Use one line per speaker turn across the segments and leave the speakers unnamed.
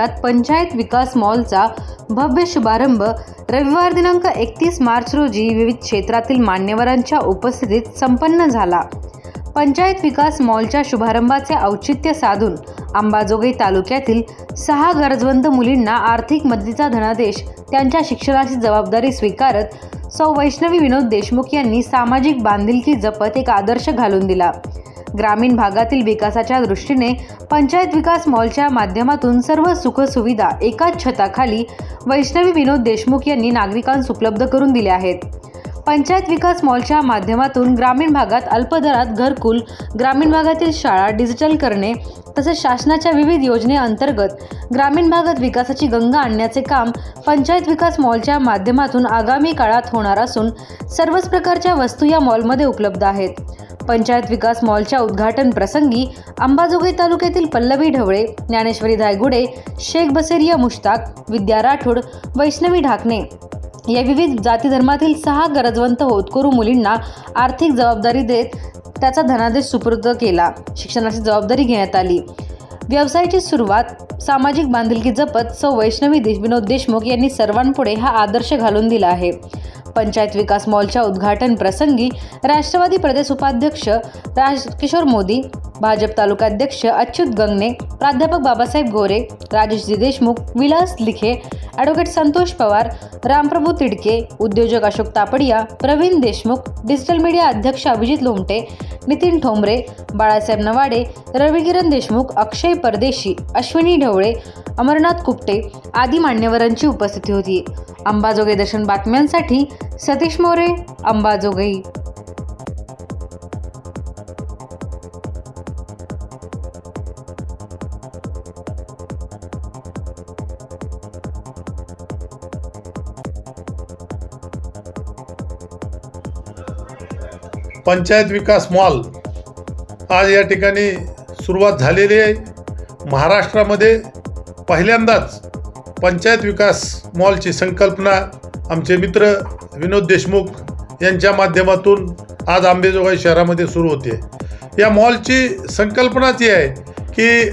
महाराष्ट्रात पंचायत विकास मॉलचा भव्य शुभारंभ रविवार दिनांक एकतीस मार्च रोजी विविध क्षेत्रातील मान्यवरांच्या उपस्थितीत संपन्न झाला. पंचायत विकास मॉलच्या शुभारंभाचे औचित्य साधून अंबाजोगाई तालुक्यातील सहा गरजवंत मुलींना आर्थिक मदतीचा धनादेश त्यांच्या शिक्षणाची जबाबदारी स्वीकारत सौ वैष्णवी विनोद देशमुख यांनी सामाजिक बांधिलकी जपत एक आदर्श घालून दिला. ग्रामीण भागातील विकासाच्या दृष्टीने पंचायत विकास मॉलच्या माध्यमातून सर्व सुखसुविधा एकाच छताखाली वैष्णवी विनोद देशमुख यांनी नागरिकांस उपलब्ध करून दिल्या आहेत. पंचायत विकास मॉलच्या माध्यमातून ग्रामीण भागात अल्पदरात घरकुल ग्रामीण भागातील शाळा डिजिटल करणे तसेच शासनाच्या विविध योजनेअंतर्गत ग्रामीण भागात विकासाची गंगा आणण्याचे काम पंचायत विकास मॉलच्या माध्यमातून आगामी काळात होणार असून सर्वच प्रकारच्या वस्तू या मॉलमध्ये उपलब्ध आहेत. पंचायत विकास मॉलच्या उद्घाटन प्रसंगी अंबाजोगाई तालुक्यातील पल्लवी ढवळे ज्ञानेश्वरी धायगुडे शेख बसेरिया मुश्ताक विद्या राठोड वैष्णवी ढाकणे या विविध जाती धर्मातील सहा गरजवंत होतकरू मुलींना आर्थिक जबाबदारी देत त्याचा धनादेश सुपूर्द केला. शिक्षणाची जबाबदारी घेण्यात आली. व्यवसायाची सुरुवात सामाजिक बांधिलकी जपत सौ वैष्णवी देश विनोद देशमुख यांनी सर्वांपुढे हा आदर्श घालून दिला आहे. पंचायत विकास मॉलच्या उद्घाटन प्रसंगी राष्ट्रवादी प्रदेश उपाध्यक्ष राज किशोर मोदी भाजप तालुकाध्यक्ष अच्युत गंगणे प्राध्यापक बाबासाहेब गोरे राजेशजी देशमुख विलास लिखे ॲडव्होकेट संतोष पवार रामप्रभू तिडके उद्योजक अशोक तापडिया प्रवीण देशमुख डिजिटल मीडिया अध्यक्ष अभिजित लोमटे नितीन ठोंबरे बाळासाहेब नवाडे रविकिरण देशमुख अक्षय परदेशी अश्विनी ढवळे अमरनाथ कुपटे आदी मान्यवरांची उपस्थिती होती. अंबाजोगाई दर्शन बातम्यांसाठी सतीश मोरे अंबाजोगाई.
पंचायत विकास मॉल आज या ठिकाणी सुरुवात झालेली आहे. महाराष्ट्रामध्ये पहिल्यांदाच पंचायत विकास मॉलची संकल्पना आमचे मित्र विनोद देशमुख यांच्या माध्यमातून आज आंबेजोगाई शहरामध्ये सुरू होते. या मॉलची संकल्पनाच ही आहे की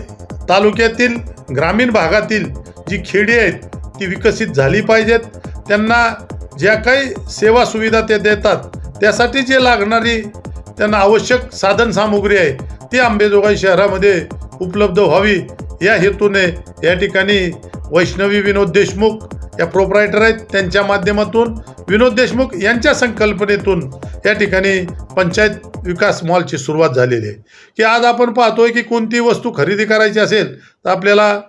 तालुक्यातील ग्रामीण भागातील जी खेडी आहेत ती विकसित झाली पाहिजेत. त्यांना ज्या काही सेवा सुविधा ते देतात त्यासाठी जे लागणारी त्यांना आवश्यक साधनसामुग्री आहे ती आंबेजोगाई शहरामध्ये उपलब्ध व्हावी या हेतूने या ठिकाणी वैष्णवी विनोद देशमुख या प्रोप्रायटर आहेत. त्यांच्या माध्यमातून विनोद देशमुख यांच्या संकल्पनेतून या ठिकाणी पंचायत विकास मॉलची सुरुवात झालेली आहे. की आज आपण पाहतोय की कोणती वस्तू खरेदी करायची असेल तर आपल्याला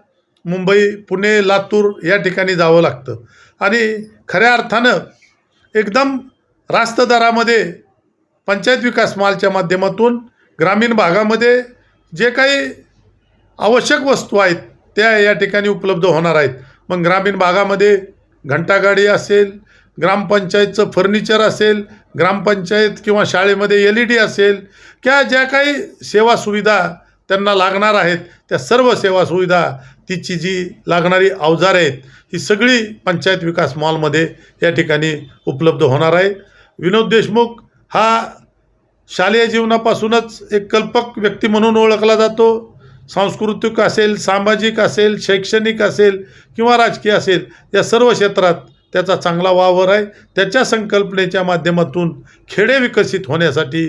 मुंबई पुणे लातूर या ठिकाणी जावं लागतं. आणि खऱ्या अर्थानं एकदम रास्त दरामध्ये पंचायत विकास मॉलच्या माध्यमातून ग्रामीण भागामध्ये जे काही आवश्यक वस्तू आहेत त्या या ठिकाणी उपलब्ध होणार आहेत. मग ग्रामीण भागामध्ये घंटागाडी असेल ग्रामपंचायतचं फर्निचर असेल ग्रामपंचायत किंवा शाळेमध्ये एल ई डी असेल किंवा ज्या काही सेवा सुविधा त्यांना लागणार आहेत त्या सर्व सेवा सुविधा तिची जी लागणारी अवजारे आहेत ही सगळी पंचायत विकास मॉलमध्ये या ठिकाणी उपलब्ध होणार आहे. विनोद देशमुख हा शालेय जीवनापासूनच एक कल्पक व्यक्ती म्हणून ओळखला जातो. सांस्कृतिक असेल सामाजिक असेल शैक्षणिक असेल किंवा राजकीय असेल या सर्व क्षेत्रात त्याचा चांगला वावर आहे. त्याच्या संकल्पनेच्या माध्यमातून खेडे विकसित होण्यासाठी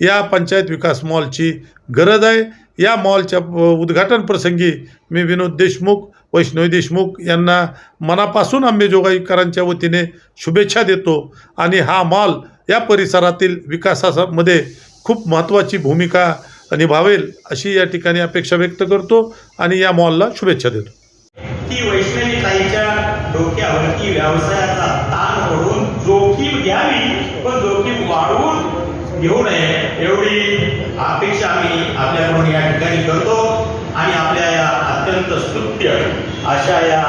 या पंचायत विकास मॉलची गरज आहे. या मॉलच्या उद्घाटन प्रसंगी मी विनोद देशमुख वैष्णवी देशमुख यांना मनापासून अंबेजोगाईकरांच्या वतीने शुभेच्छा देतो. आणि हा मॉल या परिसरातील विकासामध्ये खूप महत्त्वाची भूमिका निभावेल अशी या ठिकाणी अपेक्षा व्यक्त करतो आणि या मॉलला शुभेच्छा देतो.
की वैष्णवी ताईच्या डोक्यावरती व्यवसायाचा ताण पडून जोखीम घ्यावी पण जोखीम वाढवून घेऊ नये एवढी अपेक्षा आम्ही आपल्याकडून या ठिकाणी करतो. आणि आपल्या या अत्यंत स्तुत्य अशा या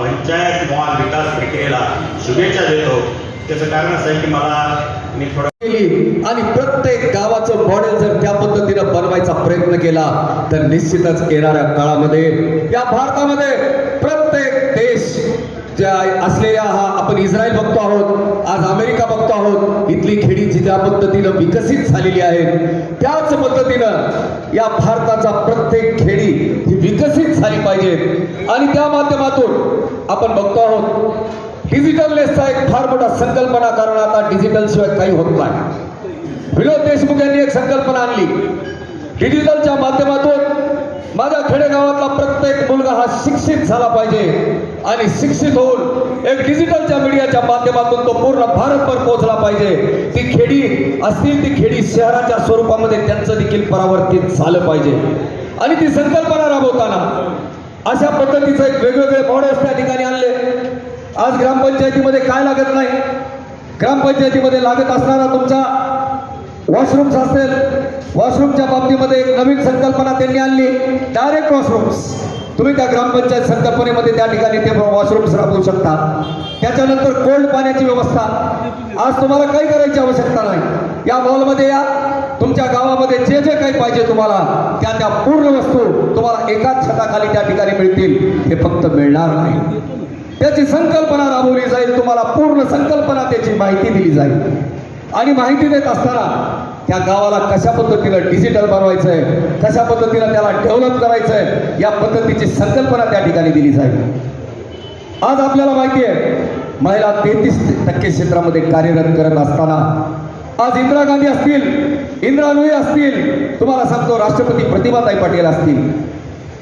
पंचायत मॉल विकास प्रक्रियेला शुभेच्छा देतो. त्याचं कारण असं आहे की मला मी थोडं
केली आणि प्रत्येक गावाचं मॉडेल जर त्या पद्धतीनं बनवायचा प्रयत्न केला तर निश्चितच येणाऱ्या काळामध्ये या भारतामध्ये प्रत्येक देश ज्या असलेल्या हा आपण इस्रायल बघतो आहोत आज अमेरिका बघतो आहोत इथली खेडी जी त्या पद्धतीनं विकसित झालेली आहे त्याच पद्धतीनं या भारताचा प्रत्येक खेडी ही विकसित झाली पाहिजे. आणि त्या माध्यमातून आपण बघतो आहोत डिजिटलनेसचा एक फार मोठा संकल्पना कारण आता डिजिटल शिवाय काही होत नाही विनोद देशमुख यांनी एक संकल्पना आणली. डिजिटलच्या माध्यमातून माझ्या खेडेगावातला प्रत्येक मुलगा हा शिक्षित झाला पाहिजे आणि शिक्षित होऊन एक डिजिटलच्या मीडियाच्या माध्यमातून तो पूर्ण भारतभर पोहोचला पाहिजे. ती खेडी असतील ती खेडी शहराच्या स्वरूपामध्ये त्यांचं देखील परावर्तित झालं पाहिजे. आणि ती संकल्पना राबवताना अशा पद्धतीचं एक वेगवेगळे मॉडेल्स त्या ठिकाणी आज ग्रामपंचायतीमध्ये काय लागत नाही? ग्रामपंचायतीमध्ये लागत असणारा तुमचा वॉशरूम्स असेल वॉशरूमच्या बाबतीमध्ये एक नवीन संकल्पना त्यांनी आणली डायरेक्ट वॉशरूम्स तुम्ही त्या ग्रामपंचायत संकल्पनेमध्ये त्या ठिकाणी ते वॉशरूम्स राबवू शकता. त्याच्यानंतर कोल्ड पाण्याची व्यवस्था. आज तुम्हाला काही करायची आवश्यकता नाही. या मॉलमध्ये या तुमच्या गावामध्ये जे जे काही पाहिजे तुम्हाला त्या त्या पूर्ण वस्तू तुम्हाला एकाच छताखाली त्या ठिकाणी मिळतील. हे फक्त मिळणार नाही. त्याची संकल्पना राबवली जाईल तुम्हाला पूर्ण संकल्पना त्याची माहिती दिली जाईल. आणि माहिती देत असताना त्या गावाला कशा पद्धतीनं डिजिटल बनवायचं आहे कशा पद्धतीनं त्याला डेव्हलप करायचं आहे या पद्धतीची संकल्पना त्या ठिकाणी दिली जाईल. आज आपल्याला माहिती आहे महिला तेहतीस टक्के क्षेत्रामध्ये कार्यरत करत असताना आज इंदिरा गांधी असतील इंदिरा नोई असतील तुम्हाला सांगतो राष्ट्रपती प्रतिभाताई पाटील असतील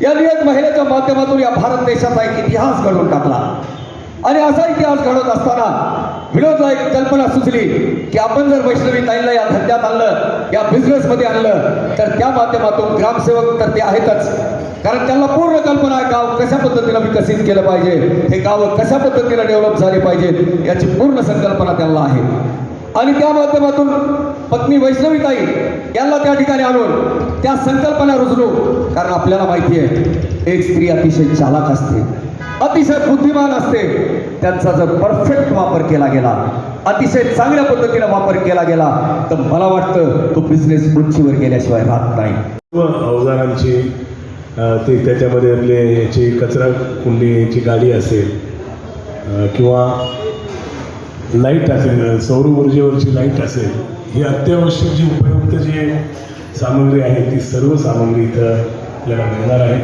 यांनी एक महिलेच्या माध्यमातून या भारत देशाचा एक इतिहास घडवून टाकला. आणि असा इतिहास घडवत असताना विनोदला एक कल्पना सुचली की आपण जर वैष्णवी ताईंना या धंद्यात आणलं या बिझनेसमध्ये आणलं तर त्या माध्यमातून ग्रामसेवक तर ते आहेतच. कारण त्यांना पूर्ण कल्पना आहे गाव कशा पद्धतीनं विकसित केलं पाहिजे हे गाव कशा पद्धतीनं डेव्हलप झाले पाहिजेत याची पूर्ण संकल्पना त्यांना आहे. आणि त्या माध्यमातून पत्नी वैष्णवीताई यांना त्या ठिकाणी आणून त्या संकल्पना रुजलो. कारण आपल्याला माहिती आहे एक स्त्री अतिशय चालाक असते अतिशय बुद्धिमान असते. त्यांचा जर परफेक्ट वापर केला गेला अतिशय चांगल्या पद्धतीने वापर केला गेला तर मला वाटतं तो बिझनेस उंचीवर गेल्याशिवाय राहत नाही.
अवजारांची ते त्याच्यामध्ये आपले याची कचरा कुंडीची गाडी असेल किंवा लाइट असेल सौर ऊर्जेवरची लाइट असेल ही अत्यावश्यक जी उपयुक्त जी सामग्री आहे ती सर्व सामग्री इथं आपल्याला मिळणार आहे.